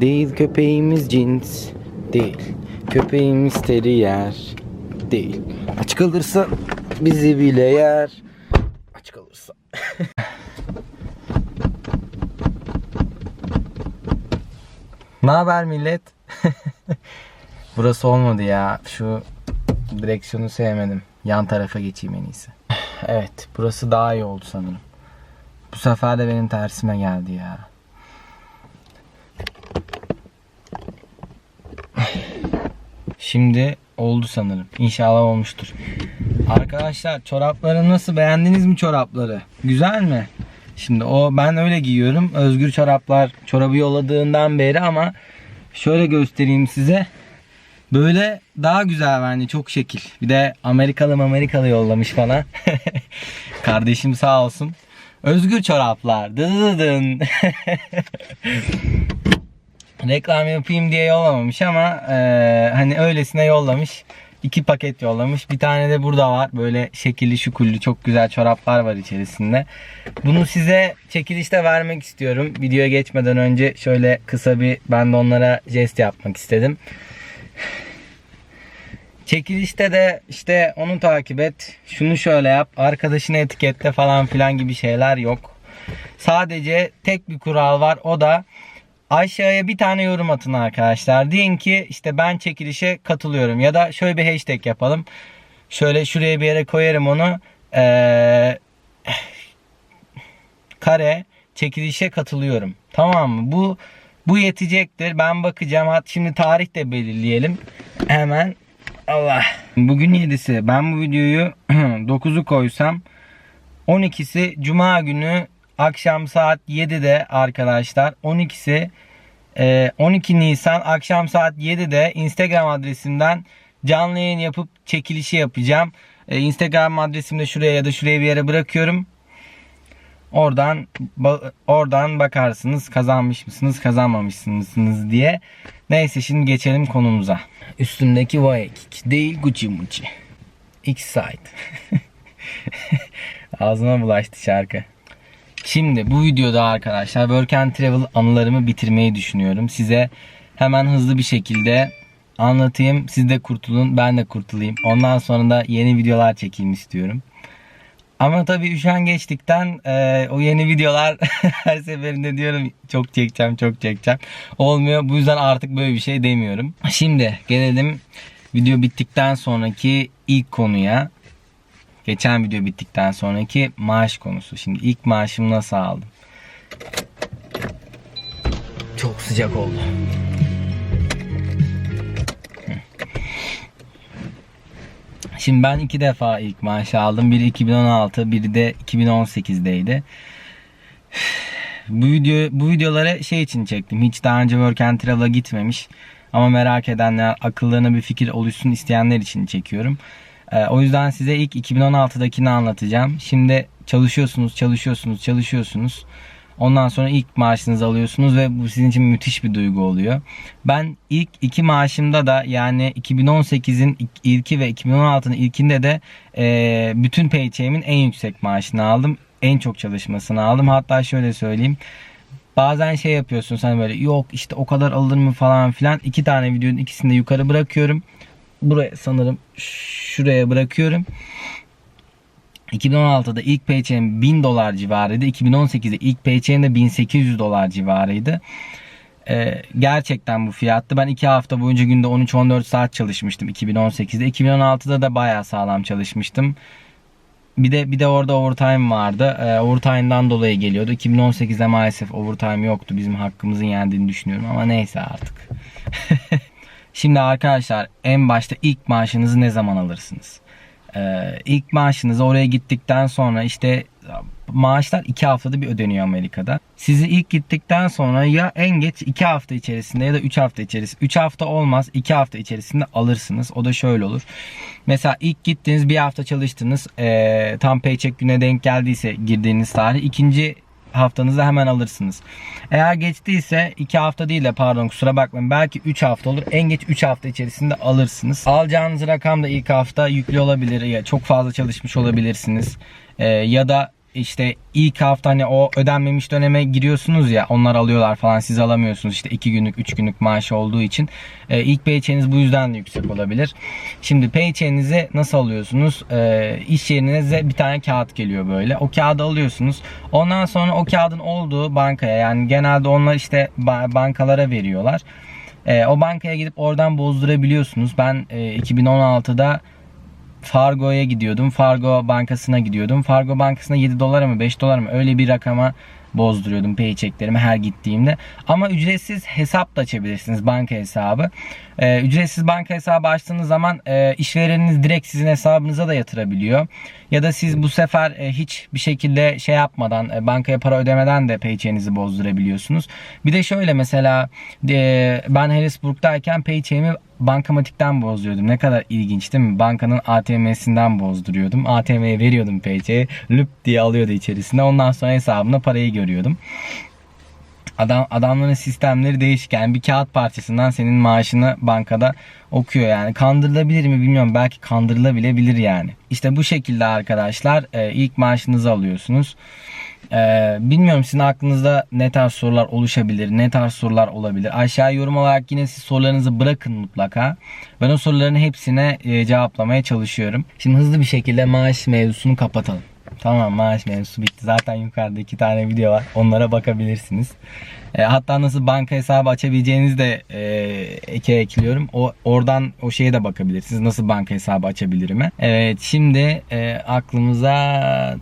Değil köpeğimiz cins. Değil. Köpeğimiz teriyer. Değil. Aç kalırsa bizi bile yer. Aç kalırsa. ne haber millet? Burası olmadı ya. Şu direksiyonu sevmedim. Yan tarafa geçeyim en iyisi. Evet, burası daha iyi oldu sanırım. Bu sefer de benim tersime geldi ya. Şimdi oldu sanırım. İnşallah olmuştur. Arkadaşlar çorapları nasıl beğendiniz mi çorapları? Güzel mi? Şimdi o ben öyle giyiyorum. Özgür çoraplar çorabı yolladığından beri ama şöyle göstereyim size. Böyle daha güzel bence çok şekil. Bir de Amerikalı Amerikalı yollamış bana. Kardeşim sağ olsun. Özgür çoraplar. Dıdıdın. Reklam yapayım diye yollamamış ama e, hani öylesine yollamış. İki paket yollamış. Bir tane de burada var. Böyle şekilli şukullu çok güzel çoraplar var içerisinde. Bunu size çekilişte vermek istiyorum. Videoya geçmeden önce şöyle kısa bir ben de onlara jest yapmak istedim. Çekilişte de işte onu takip et, şunu şöyle yap, arkadaşını etiketle falan filan gibi şeyler yok. Sadece tek bir kural var o da aşağıya bir tane yorum atın arkadaşlar. Deyin ki işte ben çekilişe katılıyorum ya da şöyle bir hashtag yapalım. Şöyle şuraya bir yere koyarım onu. Ee, kare çekilişe katılıyorum. Tamam mı? Bu bu yetecektir. Ben bakacağım. Hat şimdi tarih de belirleyelim. Hemen Allah. Bugün 7'si. Ben bu videoyu 9'u koysam 12'si Cuma günü akşam saat 7'de arkadaşlar. 12'si e, 12 Nisan akşam saat 7'de Instagram adresimden canlı yayın yapıp çekilişi yapacağım. E, Instagram adresimi de şuraya ya da şuraya bir yere bırakıyorum. Oradan oradan bakarsınız kazanmış mısınız kazanmamış mısınız diye. Neyse şimdi geçelim konumuza. Üstümdeki Waikik değil Gucci Mucci. X-Side. Ağzıma bulaştı şarkı. Şimdi bu videoda arkadaşlar Work and Travel anılarımı bitirmeyi düşünüyorum. Size hemen hızlı bir şekilde anlatayım. Siz de kurtulun ben de kurtulayım. Ondan sonra da yeni videolar çekeyim istiyorum. Ama tabii üşen geçtikten e, o yeni videolar her seferinde diyorum çok çekeceğim çok çekeceğim. Olmuyor. Bu yüzden artık böyle bir şey demiyorum. Şimdi gelelim video bittikten sonraki ilk konuya. Geçen video bittikten sonraki maaş konusu. Şimdi ilk maaşımı nasıl aldım? Çok sıcak oldu. Şimdi ben iki defa ilk maaşı aldım. Biri 2016, biri de 2018'deydi. Bu video bu videoları şey için çektim. Hiç daha önce Work and Travel'a gitmemiş ama merak edenler, akıllarına bir fikir oluşsun isteyenler için çekiyorum. Ee, o yüzden size ilk 2016'dakini anlatacağım. Şimdi çalışıyorsunuz, çalışıyorsunuz, çalışıyorsunuz. Ondan sonra ilk maaşınızı alıyorsunuz ve bu sizin için müthiş bir duygu oluyor. Ben ilk iki maaşımda da yani 2018'in ilki ve 2016'nın ilkinde de e, bütün paycheck'imin en yüksek maaşını aldım. En çok çalışmasını aldım. Hatta şöyle söyleyeyim. Bazen şey yapıyorsun sen böyle yok işte o kadar alır mı falan filan. İki tane videonun ikisini de yukarı bırakıyorum. Buraya sanırım şuraya bırakıyorum. 2016'da ilk paycheck'im 1000 dolar civarıydı. 2018'de ilk paycheck'im de 1800 dolar civarıydı. Ee, gerçekten bu fiyattı. Ben 2 hafta boyunca günde 13-14 saat çalışmıştım 2018'de. 2016'da da bayağı sağlam çalışmıştım. Bir de bir de orada overtime vardı. Ee, overtime'dan dolayı geliyordu. 2018'de maalesef overtime yoktu. Bizim hakkımızın yendiğini düşünüyorum ama neyse artık. Şimdi arkadaşlar en başta ilk maaşınızı ne zaman alırsınız? Ee, ilk maaşınızı oraya gittikten sonra işte maaşlar 2 haftada bir ödeniyor Amerika'da. Sizi ilk gittikten sonra ya en geç 2 hafta içerisinde ya da 3 hafta içerisinde 3 hafta olmaz 2 hafta içerisinde alırsınız. O da şöyle olur. Mesela ilk gittiniz bir hafta çalıştınız ee, tam paycheck güne denk geldiyse girdiğiniz tarih ikinci haftanızda hemen alırsınız. Eğer geçtiyse 2 hafta değil de pardon kusura bakmayın belki 3 hafta olur. En geç 3 hafta içerisinde alırsınız. Alacağınız rakam da ilk hafta yüklü olabilir. Ya çok fazla çalışmış olabilirsiniz. Ee, ya da işte ilk hafta hani o ödenmemiş döneme giriyorsunuz ya onlar alıyorlar falan siz alamıyorsunuz işte 2 günlük 3 günlük maaş olduğu için e, ilk paycheck'iniz bu yüzden de yüksek olabilir. Şimdi paycheck'inizi nasıl alıyorsunuz? E, iş yerinize bir tane kağıt geliyor böyle. O kağıdı alıyorsunuz. Ondan sonra o kağıdın olduğu bankaya yani genelde onlar işte ba- bankalara veriyorlar. E, o bankaya gidip oradan bozdurabiliyorsunuz. Ben e, 2016'da Fargo'ya gidiyordum. Fargo bankasına gidiyordum. Fargo bankasına 7 dolar mı 5 dolar mı öyle bir rakama bozduruyordum paychecklerimi her gittiğimde. Ama ücretsiz hesap da açabilirsiniz banka hesabı. Ee, ücretsiz banka hesabı açtığınız zaman e, işvereniniz direkt sizin hesabınıza da yatırabiliyor. Ya da siz bu sefer e, hiç bir şekilde şey yapmadan e, bankaya para ödemeden de paycheck'inizi bozdurabiliyorsunuz. Bir de şöyle mesela e, ben Harrisburg'dayken paycheck'imi bankamatikten bozduruyordum. Ne kadar ilginç değil mi? Bankanın ATM'sinden bozduruyordum. ATM'ye veriyordum paycheck'i. Lüp diye alıyordu içerisinde. Ondan sonra hesabımda parayı görüyordum. Adam adamların sistemleri değişik. Yani bir kağıt parçasından senin maaşını bankada okuyor yani. Kandırılabilir mi bilmiyorum. Belki kandırılabilebilir yani. İşte bu şekilde arkadaşlar e, ilk maaşınızı alıyorsunuz. Ee, bilmiyorum sizin aklınızda ne tarz sorular oluşabilir, ne tarz sorular olabilir. Aşağı yorum olarak yine siz sorularınızı bırakın mutlaka. Ben o soruların hepsine e, cevaplamaya çalışıyorum. Şimdi hızlı bir şekilde maaş mevzusunu kapatalım. Tamam maaş mevzusu bitti. Zaten yukarıda iki tane video var. Onlara bakabilirsiniz. E, hatta nasıl banka hesabı açabileceğinizi de e, eke ekliyorum. O oradan o şeye de bakabilirsiniz. Nasıl banka hesabı açabilirim? Evet şimdi e, aklımıza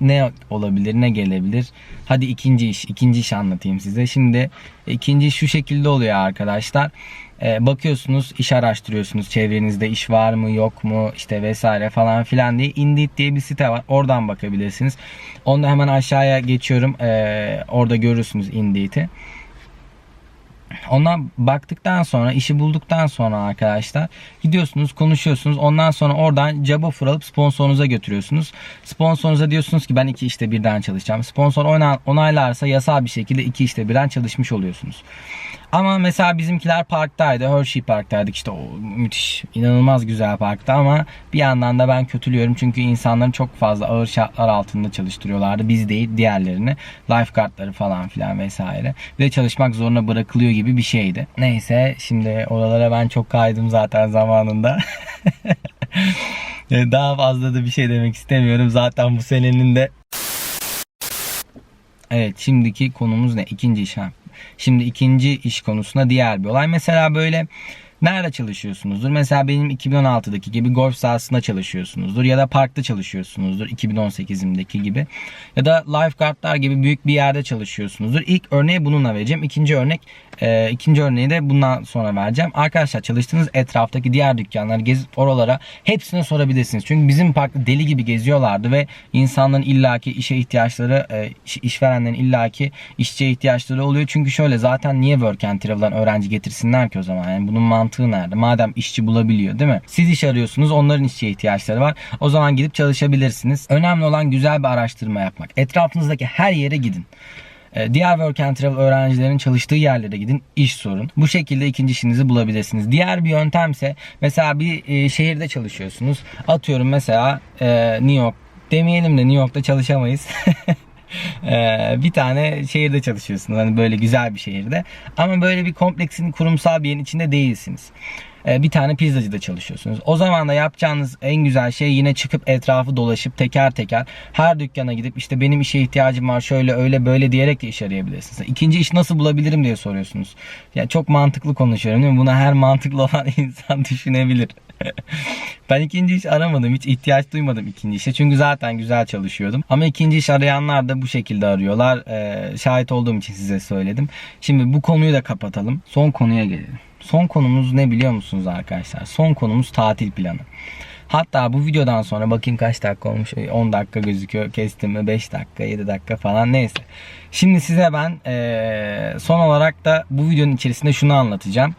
ne olabilir, ne gelebilir? Hadi ikinci iş, ikinci iş anlatayım size. Şimdi ikinci şu şekilde oluyor arkadaşlar. E, bakıyorsunuz, iş araştırıyorsunuz. Çevrenizde iş var mı, yok mu, işte vesaire falan filan diye Indeed diye bir site var. Oradan bakabilirsiniz. Onu hemen aşağıya geçiyorum. E, orada görürsünüz Indeed'i. Ondan baktıktan sonra işi bulduktan sonra arkadaşlar gidiyorsunuz konuşuyorsunuz ondan sonra oradan job offer alıp sponsorunuza götürüyorsunuz. Sponsorunuza diyorsunuz ki ben iki işte birden çalışacağım. Sponsor ona- onaylarsa yasal bir şekilde iki işte birden çalışmış oluyorsunuz. Ama mesela bizimkiler parktaydı. Hershey parktaydık işte o müthiş inanılmaz güzel parkta ama bir yandan da ben kötülüyorum çünkü insanları çok fazla ağır şartlar altında çalıştırıyorlardı. Biz değil diğerlerini. Lifeguardları falan filan vesaire. Ve çalışmak zorunda bırakılıyor gibi bir şeydi. Neyse şimdi oralara ben çok kaydım zaten zamanında. Daha fazla da bir şey demek istemiyorum. Zaten bu senenin de Evet şimdiki konumuz ne? İkinci iş. Şimdi ikinci iş konusuna diğer bir olay. Mesela böyle nerede çalışıyorsunuzdur? Mesela benim 2016'daki gibi golf sahasında çalışıyorsunuzdur. Ya da parkta çalışıyorsunuzdur 2018'imdeki gibi. Ya da lifeguardlar gibi büyük bir yerde çalışıyorsunuzdur. İlk örneği bununla vereceğim. İkinci örnek e, ikinci örneği de bundan sonra vereceğim. Arkadaşlar çalıştığınız etraftaki diğer dükkanları gezip oralara hepsine sorabilirsiniz. Çünkü bizim parkta deli gibi geziyorlardı ve insanların illaki işe ihtiyaçları, e, iş- işverenlerin illaki işçiye ihtiyaçları oluyor. Çünkü şöyle zaten niye work and travel'dan öğrenci getirsinler ki o zaman? Yani bunun mantığı nerede? Madem işçi bulabiliyor değil mi? Siz iş arıyorsunuz onların işçiye ihtiyaçları var. O zaman gidip çalışabilirsiniz. Önemli olan güzel bir araştırma yapmak. Etrafınızdaki her yere gidin. Ee, Diğer work and travel öğrencilerin çalıştığı yerlere gidin, iş sorun. Bu şekilde ikinci işinizi bulabilirsiniz. Diğer bir yöntemse mesela bir e, şehirde çalışıyorsunuz. Atıyorum mesela e, New York demeyelim de New York'ta çalışamayız. Ee, bir tane şehirde çalışıyorsunuz. Hani böyle güzel bir şehirde. Ama böyle bir kompleksin kurumsal bir yerin içinde değilsiniz. Ee, bir tane pizzacıda çalışıyorsunuz. O zaman da yapacağınız en güzel şey yine çıkıp etrafı dolaşıp teker teker her dükkana gidip işte benim işe ihtiyacım var şöyle öyle böyle diyerek de iş arayabilirsiniz. İkinci iş nasıl bulabilirim diye soruyorsunuz. Yani çok mantıklı konuşuyorum değil mi? Buna her mantıklı olan insan düşünebilir. ben ikinci iş aramadım. Hiç ihtiyaç duymadım ikinci işe. Çünkü zaten güzel çalışıyordum. Ama ikinci iş arayanlar da bu şekilde arıyorlar. Ee, şahit olduğum için size söyledim. Şimdi bu konuyu da kapatalım. Son konuya gelelim. Son konumuz ne biliyor musunuz arkadaşlar? Son konumuz tatil planı. Hatta bu videodan sonra bakayım kaç dakika olmuş. 10 dakika gözüküyor. Kestim mi 5 dakika 7 dakika falan neyse. Şimdi size ben eee, son olarak da bu videonun içerisinde şunu anlatacağım.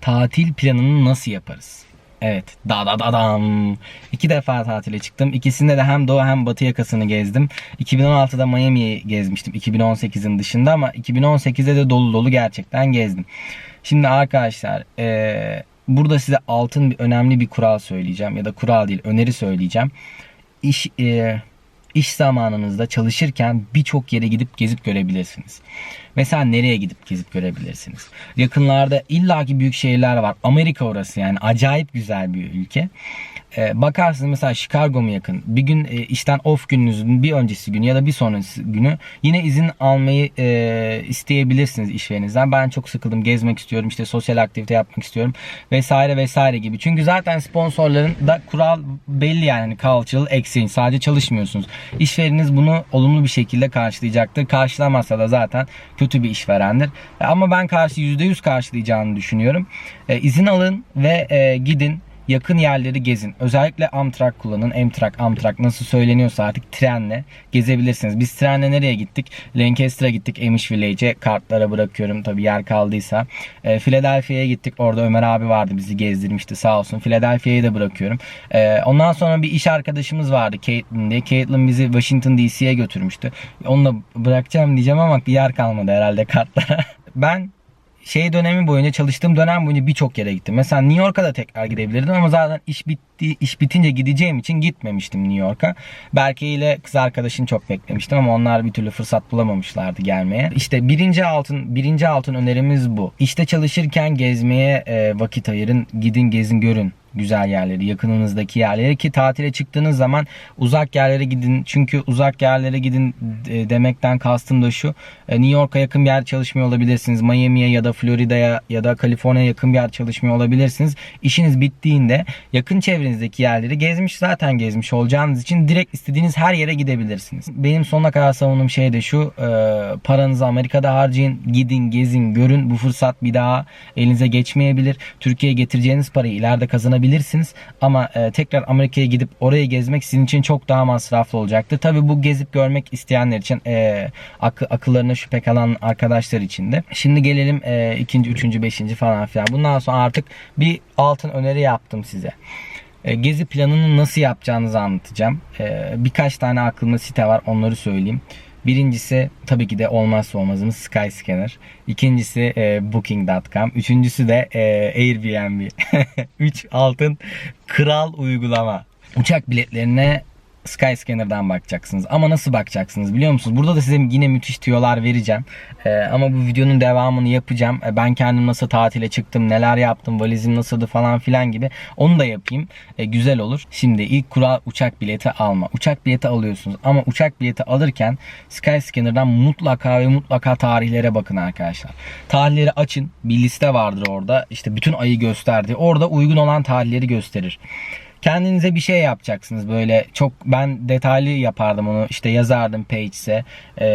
Tatil planını nasıl yaparız? Evet. Da da da dam. İki defa tatile çıktım. İkisinde de hem doğu hem batı yakasını gezdim. 2016'da Miami'yi gezmiştim. 2018'in dışında ama 2018'de de dolu dolu gerçekten gezdim. Şimdi arkadaşlar eee, burada size altın bir önemli bir kural söyleyeceğim. Ya da kural değil öneri söyleyeceğim. İş, eee, iş zamanınızda çalışırken birçok yere gidip gezip görebilirsiniz. Mesela nereye gidip gezip görebilirsiniz? Yakınlarda illaki büyük şehirler var. Amerika orası yani acayip güzel bir ülke. Ee, bakarsınız mesela Chicago mu yakın? Bir gün e, işten off gününüzün bir öncesi günü ya da bir sonrası günü yine izin almayı e, isteyebilirsiniz işverenizden. Ben çok sıkıldım, gezmek istiyorum, işte sosyal aktivite yapmak istiyorum vesaire vesaire gibi. Çünkü zaten sponsorların da kural belli yani cultural exchange. Sadece çalışmıyorsunuz. İşvereniniz bunu olumlu bir şekilde karşılayacaktır. Karşılamazsa da zaten kötü bir işverendir. E, Ama ben karşı %100 karşılayacağını düşünüyorum. E, izin alın ve e, gidin yakın yerleri gezin. Özellikle Amtrak kullanın. Amtrak, Amtrak nasıl söyleniyorsa artık trenle gezebilirsiniz. Biz trenle nereye gittik? Lancaster'a gittik. Amish Village'e kartlara bırakıyorum tabi yer kaldıysa. E, Philadelphia'ya gittik. Orada Ömer abi vardı bizi gezdirmişti sağ olsun. Philadelphia'yı da bırakıyorum. E, ondan sonra bir iş arkadaşımız vardı Caitlin diye. Caitlin bizi Washington DC'ye götürmüştü. Onu bırakacağım diyeceğim ama yer kalmadı herhalde kartlara. ben şey dönemi boyunca çalıştığım dönem boyunca birçok yere gittim. Mesela New York'a da tekrar gidebilirdim ama zaten iş bitti, iş bitince gideceğim için gitmemiştim New York'a. Berke ile kız arkadaşını çok beklemiştim ama onlar bir türlü fırsat bulamamışlardı gelmeye. İşte birinci altın birinci altın önerimiz bu. İşte çalışırken gezmeye e, vakit ayırın, gidin gezin görün güzel yerleri, yakınınızdaki yerleri ki tatile çıktığınız zaman uzak yerlere gidin. Çünkü uzak yerlere gidin e, demekten kastım da şu. e, New York'a yakın bir yer çalışmıyor olabilirsiniz. Miami'ye ya da Florida'ya ya da Kaliforniya'ya yakın bir yer çalışmıyor olabilirsiniz. İşiniz bittiğinde yakın çevrenizdeki yerleri gezmiş zaten gezmiş olacağınız için direkt istediğiniz her yere gidebilirsiniz. Benim sonuna kadar savunduğum şey de şu. e, paranızı Amerika'da harcayın. Gidin, gezin, görün. Bu fırsat bir daha elinize geçmeyebilir. Türkiye'ye getireceğiniz parayı ileride kazanabilirsiniz. Ama e, tekrar Amerika'ya gidip orayı gezmek sizin için çok daha masraflı olacaktır. Tabi bu gezip görmek isteyenler için e, akı, akıllarına şüphe kalan arkadaşlar için de. Şimdi gelelim e, ikinci, üçüncü, beşinci falan filan. Bundan sonra artık bir altın öneri yaptım size. E, Gezi planını nasıl yapacağınızı anlatacağım. E, Birkaç tane aklımda site var onları söyleyeyim. Birincisi tabii ki de olmazsa olmazımız Skyscanner. İkincisi e, Booking.com. Üçüncüsü de e, Airbnb. 3 altın kral uygulama. Uçak biletlerine Skyscanner'dan bakacaksınız. Ama nasıl bakacaksınız biliyor musunuz? Burada da size yine müthiş tüyolar vereceğim. Ee, ama bu videonun devamını yapacağım. Ee, ben kendim nasıl tatile çıktım, neler yaptım, valizim nasıldı falan filan gibi. Onu da yapayım. Ee, güzel olur. Şimdi ilk kural uçak bileti alma. Uçak bileti alıyorsunuz. Ama uçak bileti alırken Skyscanner'dan mutlaka ve mutlaka tarihlere bakın arkadaşlar. Tarihleri açın. Bir liste vardır orada. İşte bütün ayı gösterdi. Orada uygun olan tarihleri gösterir kendinize bir şey yapacaksınız böyle. Çok ben detaylı yapardım onu. İşte yazardım page'e e,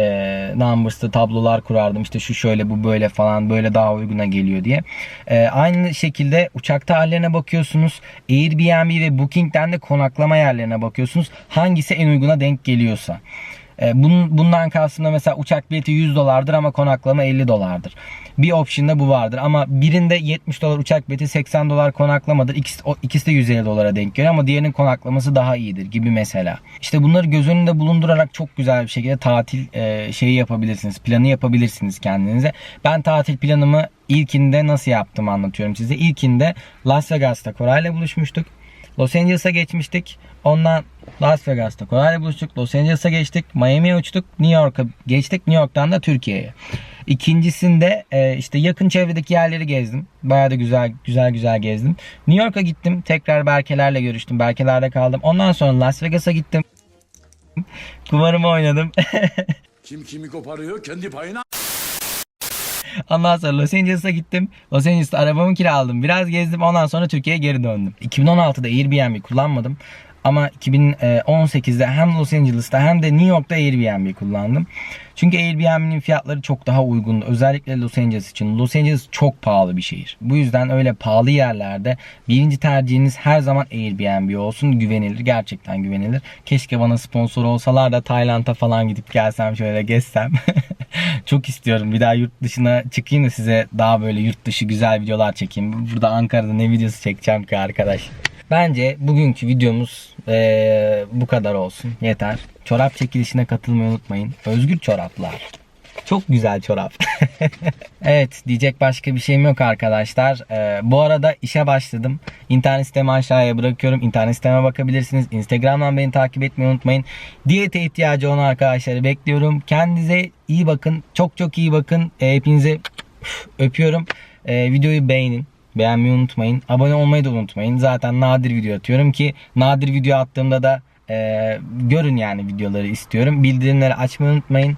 numbers'ta tablolar kurardım. İşte şu şöyle bu böyle falan. Böyle daha uyguna geliyor diye. E, aynı şekilde uçak tarihlerine bakıyorsunuz. Airbnb ve Booking'den de konaklama yerlerine bakıyorsunuz. Hangisi en uyguna denk geliyorsa bunun, bundan kastım da mesela uçak bileti 100 dolardır ama konaklama 50 dolardır. Bir option'da bu vardır ama birinde 70 dolar uçak bileti 80 dolar konaklamadır. İkisi, o, ikisi de 150 dolara denk geliyor ama diğerinin konaklaması daha iyidir gibi mesela. İşte bunları göz önünde bulundurarak çok güzel bir şekilde tatil e, şeyi yapabilirsiniz. Planı yapabilirsiniz kendinize. Ben tatil planımı ilkinde nasıl yaptım anlatıyorum size. İlkinde Las Vegas'ta Koray'la buluşmuştuk. Los Angeles'a geçmiştik. Ondan Las Vegas'ta Koray'la buluştuk. Los Angeles'a geçtik. Miami'ye uçtuk. New York'a geçtik. New York'tan da Türkiye'ye. İkincisinde e, işte yakın çevredeki yerleri gezdim. Bayağı da güzel güzel güzel gezdim. New York'a gittim. Tekrar Berkelerle görüştüm. Berkelerde kaldım. Ondan sonra Las Vegas'a gittim. Kumarımı oynadım. Kim kimi koparıyor kendi payına. Ondan sonra Los Angeles'a gittim. Los Angeles'ta arabamı kiraladım. Biraz gezdim. Ondan sonra Türkiye'ye geri döndüm. 2016'da Airbnb kullanmadım. Ama 2018'de hem Los Angeles'ta hem de New York'ta Airbnb kullandım. Çünkü Airbnb'nin fiyatları çok daha uygundu. Özellikle Los Angeles için. Los Angeles çok pahalı bir şehir. Bu yüzden öyle pahalı yerlerde birinci tercihiniz her zaman Airbnb olsun. Güvenilir. Gerçekten güvenilir. Keşke bana sponsor olsalar da Tayland'a falan gidip gelsem şöyle gezsem. çok istiyorum. Bir daha yurt dışına çıkayım da size daha böyle yurt dışı güzel videolar çekeyim. Burada Ankara'da ne videosu çekeceğim ki arkadaş. Bence bugünkü videomuz eee, bu kadar olsun. Yeter. Çorap çekilişine katılmayı unutmayın. Özgür çoraplar. Çok güzel çorap. evet diyecek başka bir şeyim yok arkadaşlar. Ee, bu arada işe başladım. İnternet sitemi aşağıya bırakıyorum. İnternet siteme bakabilirsiniz. Instagram'dan beni takip etmeyi unutmayın. Diyete ihtiyacı olan arkadaşları bekliyorum. Kendinize iyi bakın. Çok çok iyi bakın. Ee, hepinizi öpüyorum. Ee, videoyu beğenin. Beğenmeyi unutmayın. Abone olmayı da unutmayın. Zaten nadir video atıyorum ki nadir video attığımda da e, görün yani videoları istiyorum. Bildirimleri açmayı unutmayın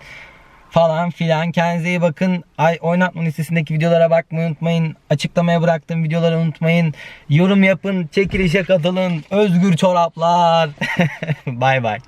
falan filan. Kendinize iyi bakın. Ay oynatma listesindeki videolara bakmayı unutmayın. Açıklamaya bıraktığım videoları unutmayın. Yorum yapın, çekilişe katılın. Özgür çoraplar. bay bay.